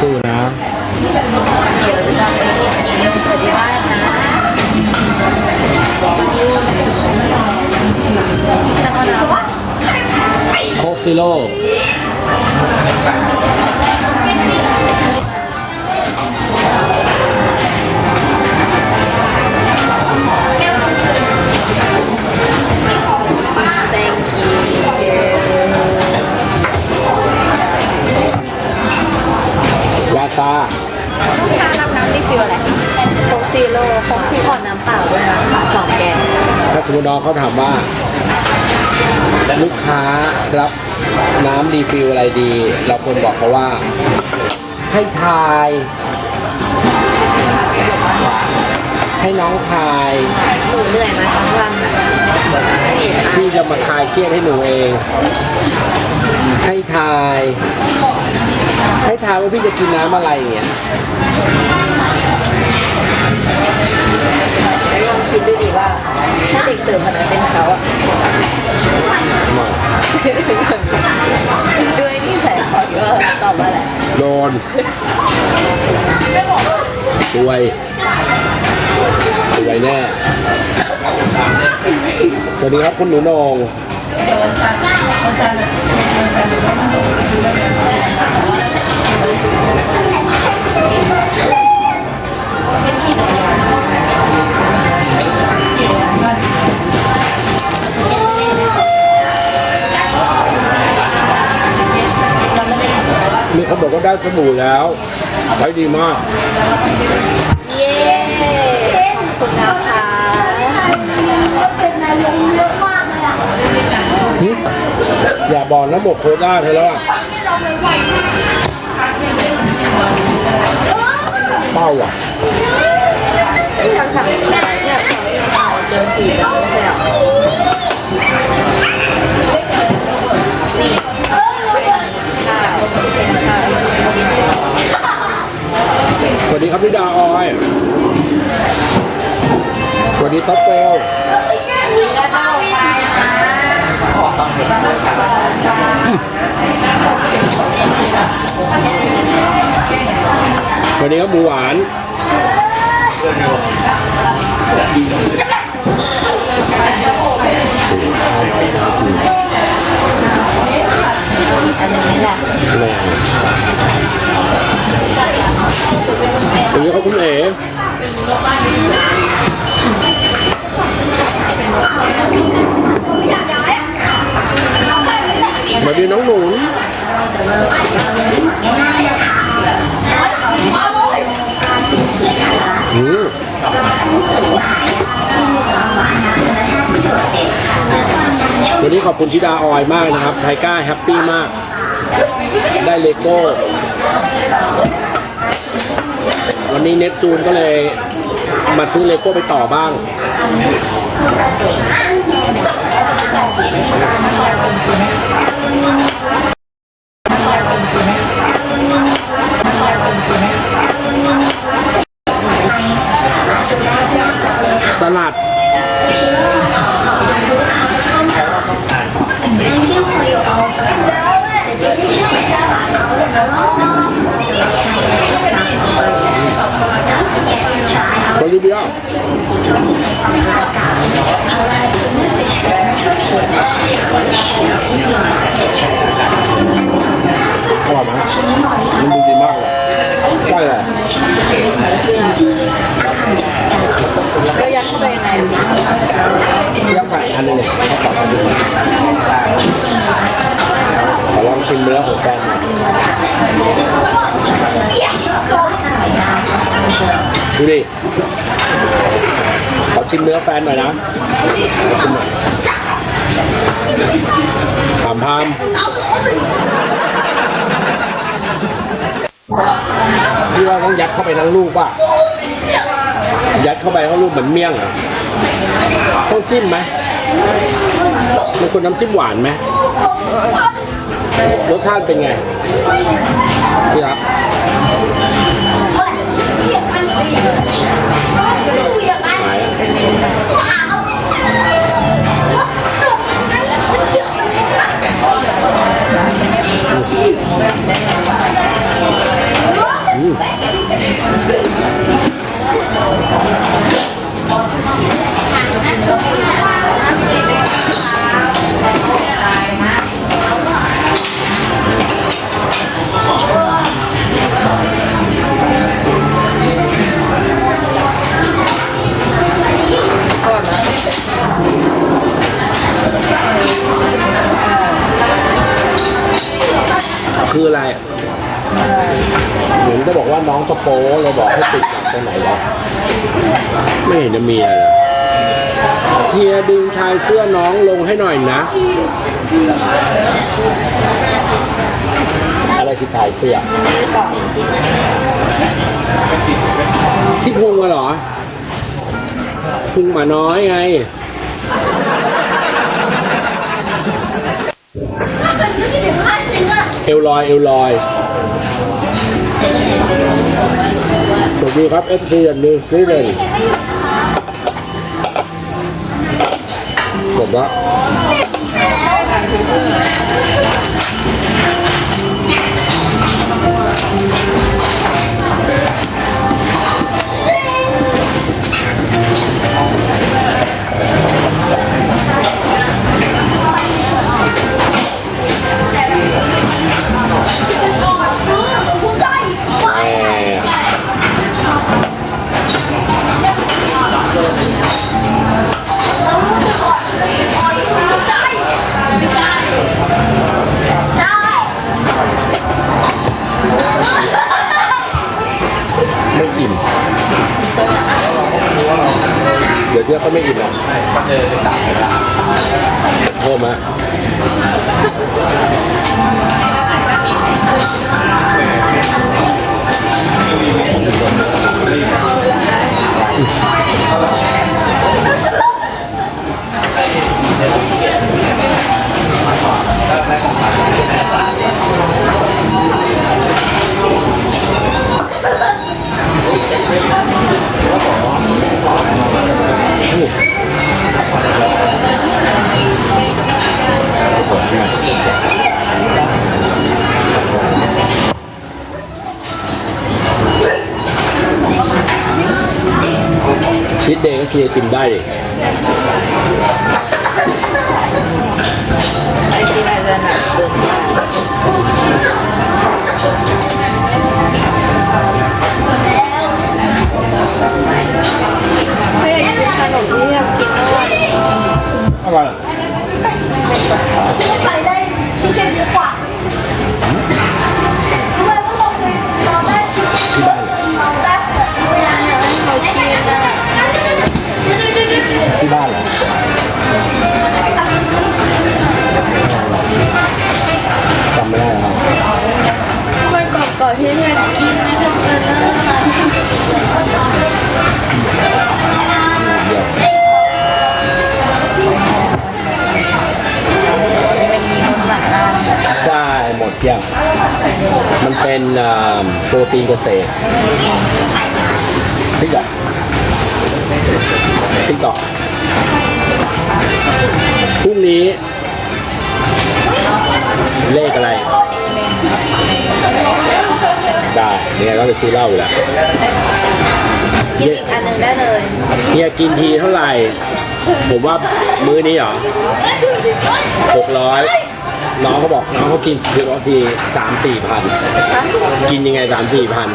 สู้ๆนะโคฟิโลาซาลูกค้ารับน้ำรีฟิลอะไรโคกซีโร่โคกซีขอน้ำเปล่าด้วยนะคะสองแก้วถ้าสมมติน้องเขาถามว่า ลูกค้ารับน้ำรีฟิลอะไรดี เราควรบอกเขาว่า ให้ทาย ให้น้องทาย หนูเหนื่อยมาทั้งวันอะนี่ค่ะพี่จะมาคลายเครียดให้หนูเอง ให้ทาย ให้ทายว่าพี่จะกินน้ำอะไรอย่างเงี้ยลองคิดดูดิว่าถ้าเด็กเสิร์ฟคนนั้นเป็นเขาอะด้วยนี่ใส่ขอดว่าตอบว่าอะไร โดนสวย สวยแน่สวัสดีครับคุณหนูโหนงมีคนบอกว่าได้สบู่แล้วใช้ดีมาก อย่าบอกนะหมกโคต้าเธอแล้วอะเป้าอะที่ทำทำอะไรเนี่ยเขาเจอสีแล้วใช่หรอสวัสดีครับพี่ดาออย สวัสดีท็อปเฟลแล้วก็ไปนะ สวัสดีครับหมูหวาน อันนี้แหละแรงสวัสดีครับคุณเอ๋ สวัสดีน้องหนุนอืมวันนี้ขอบคุณธิดาออยมากนะครับ ไทก้าแฮปปี้มาก ได้เลโก้ วันนี้เน็ตจูนก็เลยมาซื้อเลโก้ไปต่อบ้าง อร่อยไหมมันดูดีมากเลยใช่เลยก็ยัดเข้าไปในเลือกใส่อันนึงเลยเขาขออันนึงขอลองชิมเนื้อของแฟนหน่อยดูดิขอชิมเนื้อแฟนหน่อยนะขอชิมหน่อย ถามพามพี่ว่าต้องยัดเข้าไปทั้งลูกป่ะ ยัดเข้าไปทั้งลูกเหมือนเมี่ยงเหรอต้องจิ้มไหมมันควรน้ำจิ้มหวานไหมรสชาติเป็นไงพี่รัก อะไรเหมือนจะบอกว่าน้องสโป๊เลยบอกให้ติดกับตรงไหนวะไม่เห็นจะมีอะไรเลยเฮียดึงชายเสื้อน้องลงให้หน่อยนะ อะไรคือชายเสื้อพี่พุงอะเหรอพุงหมาน้อยไง เอลลอย เอลลอยสวัสดีครับเอฟซีอันนี้ซื้อเลยจบแล้ว เดี๋ยวเที่ยวก็ไม่อิ่มหรอกโทรมา ชีสเดย์ก็คือกินได้ดิไอทีอาจจะหนักเกินไปไม่อยากกินขนมที่อยากกินเมื่อวานอะไร มันก่อนก่อนกินนะทำกันแล้วนะเป็นมีคนหลังร้านใช่หมดยังมันเป็นโปรตีนเกษตรติ๊กดอกติ๊กดอกพรุ่งนี้เลขอะไร เนี่ยเราไปซื้อเหล้าอยู่แล้วกินอีกอันหนึ่งได้เลยเฮียกินทีเท่าไหร่ ผมว่ามื้อนี้เหรอหกร้อยน้องเขาบอกน้องเขากินคือว่าทีสามสี่พันกินยังไงสามสี่พัน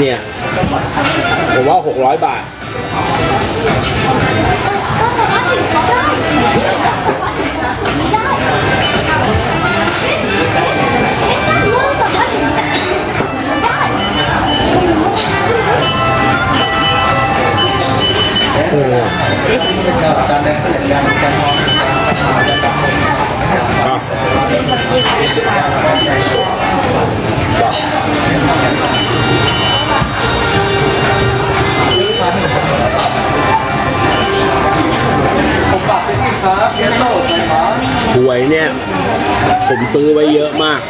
เนี่ยผมว่าหกร้อยบาทเอ หวยเนี่ย ผมซื้อไว้เยอะมาก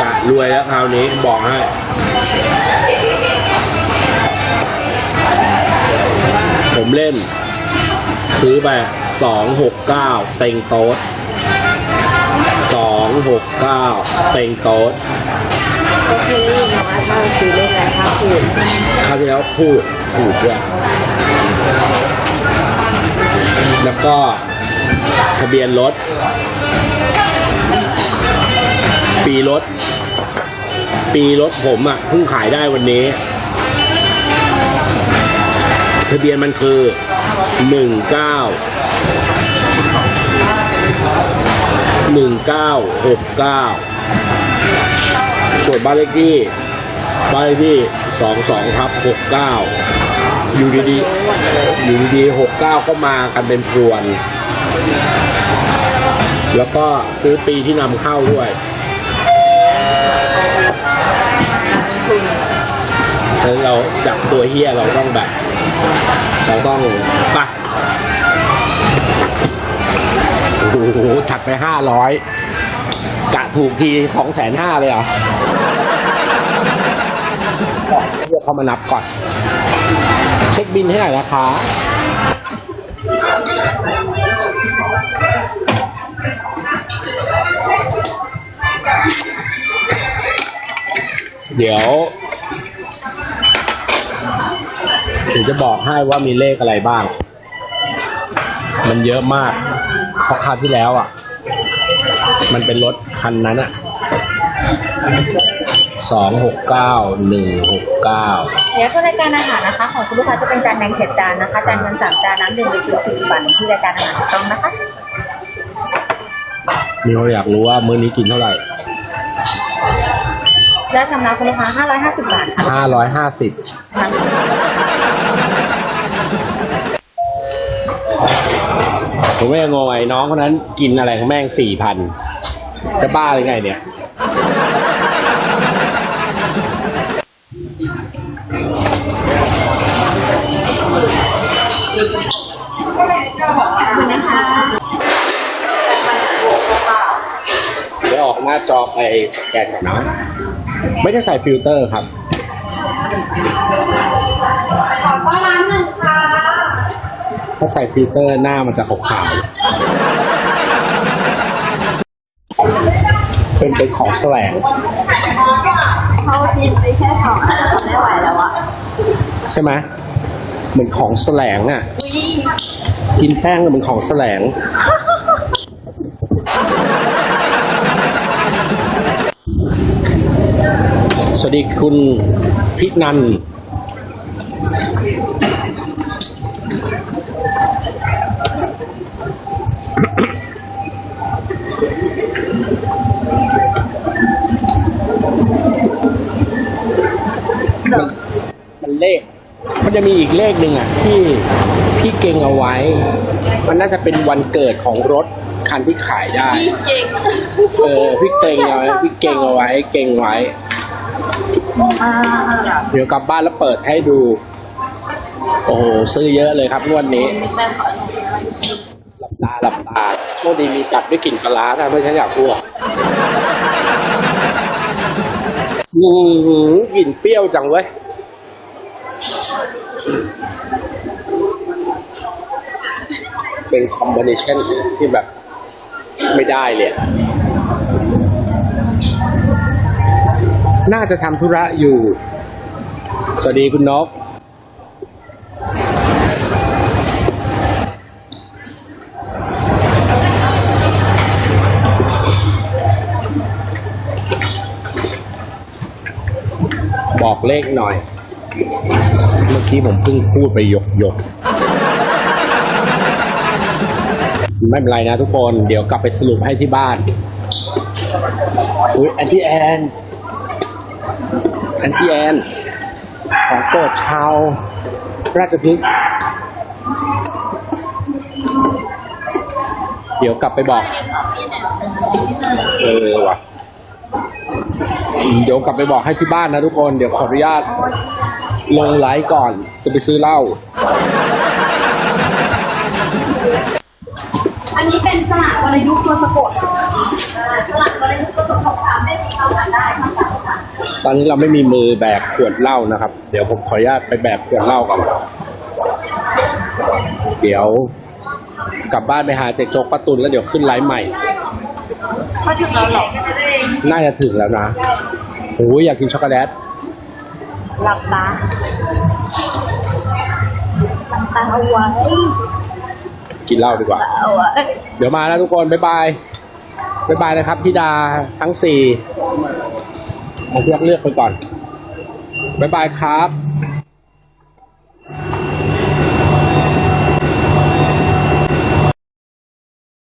กะรวยแล้วคราวนี้บอกให้ผมเล่น ซื้อไปสองหกเก้าเต็งโต๊ดหกเก้าเต็งโต๊ดโอเคน้องอาร์ตซื้อเลขอะไรคะคุณคราวที่แล้วพูด ถูกด้วยแล้วก็ทะเบียนรถ ปีรถ ปีรถผมอะเพิ่งขายได้วันนี้ ทะเบียนมันคือหนึ่งเก้าหนึ่งเก้าหกเก้าส่วนบ้านเลขที่บ้านเลขที่สองสองทับหกเก้า อยู่ดีๆอยู่ดีๆหกเก้าก็มากันเป็นพรวน แล้วก็ซื้อปีที่นำเข้าด้วยฉะนั้นเราจับตัวเฮียเราต้องแบบ เราต้องปะโอ้โหจัดไปห้าร้อยกะถูกทีสองแสนห้าเลยเหรอ เดี๋ยวเขามานับก่อน เช็คบินให้หน่อยนะคะเดี๋ยวถึงจะบอกให้ว่ามีเลขอะไรบ้าง มันเยอะมาก เพราะคราวที่แล้วอะ มันเป็นรถคันนั้นอะ สองหกเก้าหนึ่งหกเก้าเดี๋ยวเข้ารายการอาหารนะคะ ของคุณลูกค้าจะเป็นจานแดงเจ็ดจานนะคะจานเงินสามจานน้ำดื่มไปสิบสี่บันที่รายการอาหารถูกต้องนะคะมีคนอยากรู้ว่ามื้อนี้กินเท่าไหร่และชำระคุณลูกค้าห้าร้อยห้าสิบบาทค่ะห้าร้อยห้าสิบทั้งผมไม่งงไอ้น้องคนนั้นกินอะไรของแม่งสี่พันจะบ้าหรือไงเนี่ยาจอไปสแกนก่อนนะไม่ได้ใส่ฟิลเตอร์ครับขอร้านหนึ่งครับถ้าใส่ฟิลเตอร์หน้ามันจะขาวๆเป็นเป็นของแสลงเขากินไปแค่สองอันไม่ไหวแล้วอะใช่ไหมเหมือนของแสลงอะ กินแป้งก็เหมือนของแสลง สวัสดีคุณทินันมัน มันเลข มันจะมีอีกเลขหนึ่งอะ ที่พี่เก่งเอาไว้ มันน่าจะเป็นวันเกิดของรถคันที่ขายได้เก่ง เออ พี่เก่งเอาไว้พี่เก่งเอาไว้ เก่งไว้ อ่าเดี๋ยวกลับบ้านแล้วเปิดให้ดู โอ้โหซื้อเยอะเลยครับงวดนี้ แม่ขอหลับตาหลับตาโชคดีมีตัดด้วยกลิ่นปลาร้าถ้าไม่ฉันอยากพูดอืมกลิ่นเปรี้ยวจังเว้ยเป็นคอมบิเนชันที่แบบไม่ได้เลยอะ น่าจะทำธุระอยู่ สวัสดีคุณนก บอกเลขหน่อย เมื่อกี้ผมเพิ่งพูดไปหยกหยกไม่เป็นไรนะทุกคน เดี๋ยวกลับไปสรุปให้ที่บ้าน อุ้ยแอนตี้แอน นตี้แอน ของโปรดชาวราชพฤกษ์เดี๋ยวกลับไปบอก เออวะเดี๋ยวกลับไปบอกให้ที่บ้านนะทุกคน เดี๋ยวขออนุญาตลงไลฟ์ก่อน จะไปซื้อเหล้า อันนี้เป็นสลัดวรยุกต์ตัวสะกดอ่าสลัดวรยุกต์ตัวสะกดค่ะไม่มีเข้ากันได้ค่ะ ตอนนี้เราไม่มีมือแบกขวดเหล้านะครับ เดี๋ยวผมขออนุญาตไปแบกขวดเหล้าก่อนเดี๋ยวกลับบ้านไปหาเจ๊กโจ๊กป้าตุนแล้วเดี๋ยวขึ้นไลฟ์ใหม่เขาถึงเราหรอกน่าจะถึงแล้วนะโอ้ยอยากกินช็อกโกแลต หลับตา หลับตาเอาไว้ กินเหล้าดีกว่าเอาไว้เดี๋ยวมาแล้วทุกคน บ๊ายบาย บ๊ายบายนะครับธิดาทั้งสี่ เอาเลือกเลือกไปก่อน บ๊ายบายครับ